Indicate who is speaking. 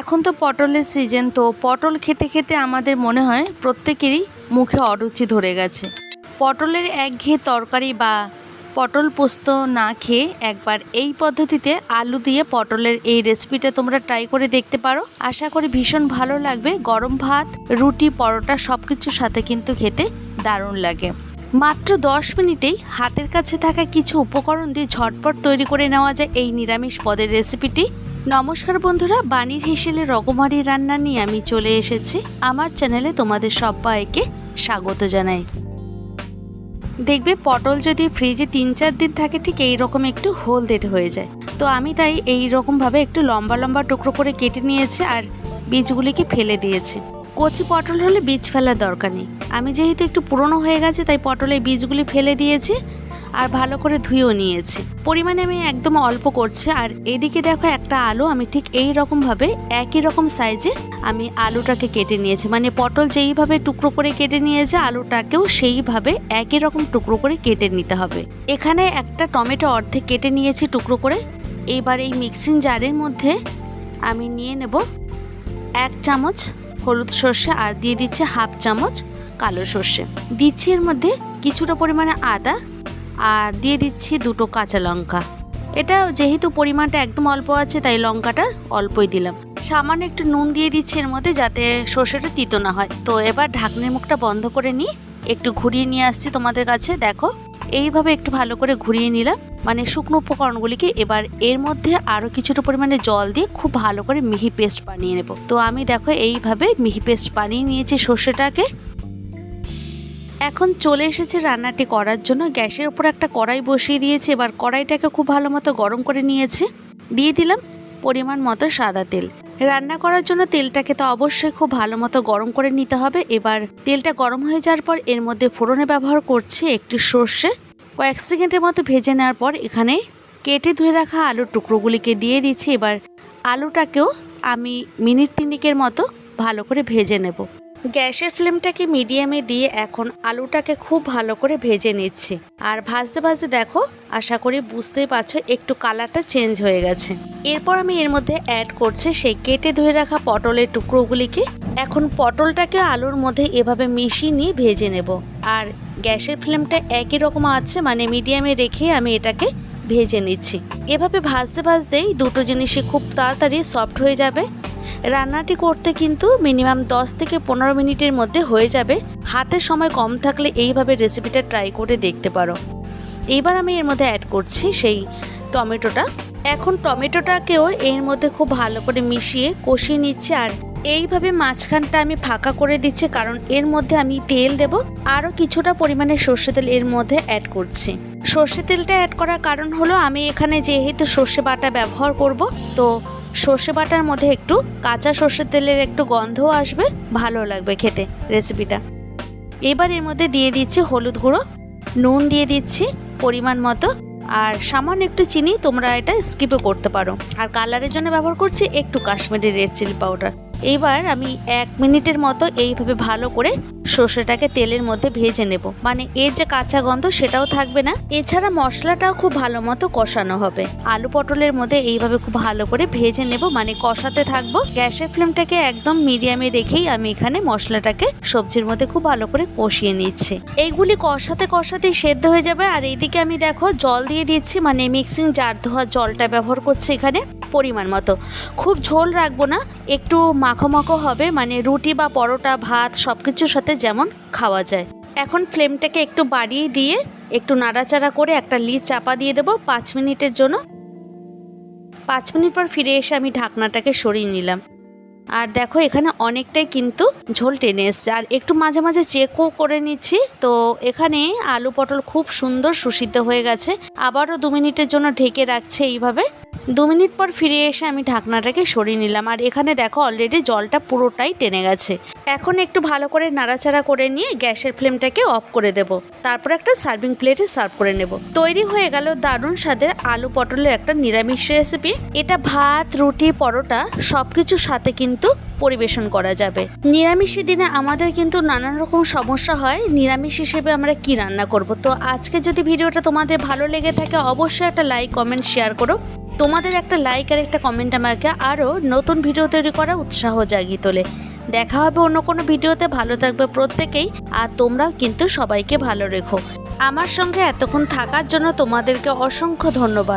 Speaker 1: এখন তো পটলের সিজন তো পটল খেতে খেতে আমাদের মনে হয় প্রত্যেকেরই মুখে অরুচি ধরে গেছে। পটলের একঘেয়ে তরকারি বা পটল পোস্ত না খেয়ে একবার এই পদ্ধতিতে আলু দিয়ে পটলের এই রেসিপিটা তোমরা ট্রাই করে দেখতে পারো। আশা করি ভীষণ ভালো লাগবে। গরম ভাত, রুটি, পরোটা সব কিছুর সাথে কিন্তু খেতে দারুণ লাগে। মাত্র দশ মিনিটেই হাতের কাছে থাকা কিছু উপকরণ দিয়ে ঝটপট তৈরি করে নেওয়া যায় এই নিরামিষ পদের রেসিপিটি নমস্কার বন্ধুরা, বাণীর হেসেলে রকমারি রান্না নিয়ে আমি চলে এসেছি। আমার চ্যানেলে তোমাদের সবাইকে স্বাগত জানাই। দেখবে পটল যদি ফ্রিজে তিন চার দিন থাকে, ঠিক এই রকম একটু হোলদেট হয়ে যায়। তো আমি তাই এই রকমভাবে একটু লম্বা লম্বা টুকরো করে কেটে নিয়েছি আর বীজগুলিকে ফেলে দিয়েছি। কচি পটল হলে বীজ ফেলার দরকার নেই। আমি যেহেতু একটু পুরনো হয়ে গেছে, তাই পটলে বীজগুলি ফেলে দিয়েছি। আর ভালো করে ধুয়েও নিয়েছি। পরিমাণে আমি একদম অল্প করছি আর এদিকে দেখো একটা আলু, আমি ঠিক এই রকমভাবে একই রকম সাইজে আমি আলুটাকে কেটে নিয়েছি। মানে পটল যেইভাবে টুকরো করে কেটে নিয়েছে, আলুটাকেও সেইভাবে একই রকম টুকরো করে কেটে নিতে হবে। এখানে একটা টমেটো অর্ধেক কেটে নিয়েছি টুকরো করে। এইবার এই মিক্সিং জারের মধ্যে আমি নিয়ে নেব এক চামচ হলুদ সর্ষে আর দিয়ে দিচ্ছি হাফ চামচ কালো সর্ষে। দিচ্ছি এর মধ্যে কিছুটা পরিমাণে আদা আর দিয়ে দিচ্ছি দুটো কাঁচা লঙ্কা। এটা যেহেতু পরিমাণটা একদম অল্প আছে, তাই লঙ্কাটা অল্পই দিলাম। সামান্য একটু নুন দিয়ে দিচ্ছি এর মধ্যে যাতে সর্ষেটা তিতো না হয়। তো এবার ঢাকনির মুখটা বন্ধ করে নিই। একটু ঘুরিয়ে নিয়ে আসছি তোমাদের কাছে, দেখো। এইভাবে একটু ভালো করে ঘুরিয়ে নিলাম। মানে শুকনো উপকরণগুলিকে এবার এর মধ্যে আরও কিছুটা পরিমাণে জল দিয়ে খুব ভালো করে মিহি পেস্ট বানিয়ে নেব। তো আমি দেখো এইভাবে মিহি পেস্ট বানিয়ে নিয়েছি সর্ষেটাকে। এখন চলে এসেছে রান্নাটি করার জন্য। গ্যাসের উপর একটা কড়াই বসিয়ে দিয়েছি। এবার কড়াইটাকে খুব ভালো মতো গরম করে নিয়েছি। দিয়ে দিলাম পরিমাণ মতো সাদা তেল। রান্না করার জন্য তেলটাকে তো অবশ্যই খুব ভালো মতো গরম করে নিতে হবে। এবার তেলটা গরম হয়ে যাওয়ার পর এর মধ্যে ফোড়নে ব্যবহার করছি একটি সর্ষে। কয়েক সেকেন্ডের মতো ভেজে নেওয়ার পর এখানে কেটে ধুয়ে রাখা আলুর টুকরোগুলিকে দিয়ে দিচ্ছি। এবার আলুটাকেও আমি মিনিট তিনিকের মতো ভালো করে ভেজে নেব। গ্যাসের ফ্লেমটাকে মিডিয়ামে দিয়ে এখন আলুটাকে খুব ভালো করে ভেজে নিচ্ছি। আর ভাজতে ভাজতে দেখো, আশা করি বুঝতেই পারছ, একটু কালারটা চেঞ্জ হয়ে গেছে। এরপর আমি এর মধ্যে অ্যাড করছি সেই কেটে ধুয়ে রাখা পটলের টুকরোগুলিকে। এখন পটলটাকে আলুর মধ্যে এভাবে মিশিয়ে নিয়ে ভেজে নেব। আর গ্যাসের ফ্লেমটা একই রকম আছে মানে মিডিয়ামে রেখে আমি এটাকে ভেজে নিচ্ছি। এভাবে ভাজতে ভাজতেই দুটো জিনিসই খুব তাড়াতাড়ি সফট হয়ে যাবে। রান্নাটি করতে কিন্তু মিনিমাম 10 থেকে পনেরো মিনিটের মধ্যে হয়ে যাবে। হাতের সময় কম থাকলে এইভাবে রেসিপিটা ট্রাই করে দেখতে পারো। এইবার আমি এর মধ্যে অ্যাড করছি সেই টমেটোটা। এখন টমেটোটাকেও এর মধ্যে খুব ভালো করে মিশিয়ে কষিয়ে নিচ্ছি আর এইভাবে মাঝখানটা আমি ফাঁকা করে দিচ্ছি কারণ এর মধ্যে আমি তেল দেব। আরও কিছুটা পরিমাণে সর্ষে তেল এর মধ্যে অ্যাড করছি। সর্ষে তেলটা অ্যাড করার কারণ হলো আমি এখানে যেহেতু সর্ষে বাটা ব্যবহার করব, তো সর্ষে বাটার মধ্যে একটু কাঁচা সর্ষের তেলের একটু গন্ধও আসবে, ভালো লাগবে খেতে রেসিপিটা। এবার এর মধ্যে দিয়ে দিচ্ছি হলুদ গুঁড়ো, নুন দিয়ে দিচ্ছি পরিমাণ মতো, আর সামান্য একটু চিনি, তোমরা এটা স্কিপও করতে পারো। আর কালারের জন্য ব্যবহার করছি একটু কাশ্মীরি রেড চিলি পাউডার এইবার আমি এক মিনিটের মতো এইভাবে ভালো করে সর্ষেটাকে তেলের মধ্যে ভেজে নেব। মানে এর যে কাঁচা গন্ধ সেটাও থাকবে না। এছাড়া মশলাটাও খুব ভালো মতো কষানো হবে। আলু পটলের মধ্যে এইভাবে খুব ভালো করে ভেজে নেব। মানে কষাতে থাকব। গ্যাসের ফ্লেমটাকে একদম মিডিয়ামে রেখেই আমি এখানে মশলাটাকে সবজির মধ্যে খুব ভালো করে কষিয়ে নিচ্ছি। এইগুলি কষাতে কষাতেই সেদ্ধ হয়ে যাবে। আর এইদিকে আমি দেখো জল দিয়ে দিচ্ছি। মানে মিক্সিং জার ধোয়া জলটা ব্যবহার করছি এখানে। পরিমাণ মতো। খুব ঝোল রাখব না, একটু মাখো মাখো হবে মানে রুটি বা পরোটা, ভাত সব কিছুর সাথে যেমন খাওয়া যায়। এখন ফ্লেমটাকে একটু বাড়িয়ে দিয়ে একটু নাড়াচাড়া করে একটা লিড চাপা দিয়ে দেবো পাঁচ মিনিটের জন্য। পাঁচ মিনিট পর ফিরে এসে আমি ঢাকনাটাকে সরিয়ে নিলাম। আর দেখো এখানে অনেকটাই কিন্তু ঝোল টেনে এসছে। আর একটু মাঝে মাঝে চেকও করে নিচ্ছি। তো এখানে আলু পটল খুব সুন্দর সুসিদ্ধ হয়ে গেছে। আবারও দু মিনিটের জন্য ঢেকে রাখছে এইভাবে। দু মিনিট পর ফিরে এসে আমি ঢাকনাটাকে সরিয়ে নিলাম। আর এখানে দেখো অলরেডি জলটা পুরোটাই টেনে গেছে। এখন একটু ভালো করে নাড়াচাড়া করে নিয়ে গ্যাসের ফ্লেমটাকে অফ করে দেব। তারপর একটা সার্ভিং প্লেটে সার্ভ করে নেব। তৈরি হয়ে গেল দারুণ স্বাদের আলু পটলের একটা নিরামিষ রেসিপি এটা ভাত, রুটি, পরোটা সব কিছুর সাথে কিন্তু পরিবেশন করা যাবে। নিরামিষের দিনে আমাদের কিন্তু নানান রকম সমস্যা হয়। নিরামিষ হিসেবে আমরা কি রান্না করব? তো আজকে যদি ভিডিওটা তোমাদের ভালো লেগে থাকে অবশ্যই একটা লাইক কমেন্ট শেয়ার করো। তোমাদের একটা লাইক আর একটা কমেন্ট আমাকে আরও নতুন ভিডিও তৈরি করার উৎসাহ জাগিয়ে তোলে। দেখা হবে অন্য কোনো ভিডিওতে ভালো থাকবে প্রত্যেকেই, আর তোমরাও কিন্তু সবাইকে ভালো রেখো। আমার সঙ্গে এতক্ষণ থাকার জন্য তোমাদেরকে অসংখ্য ধন্যবাদ।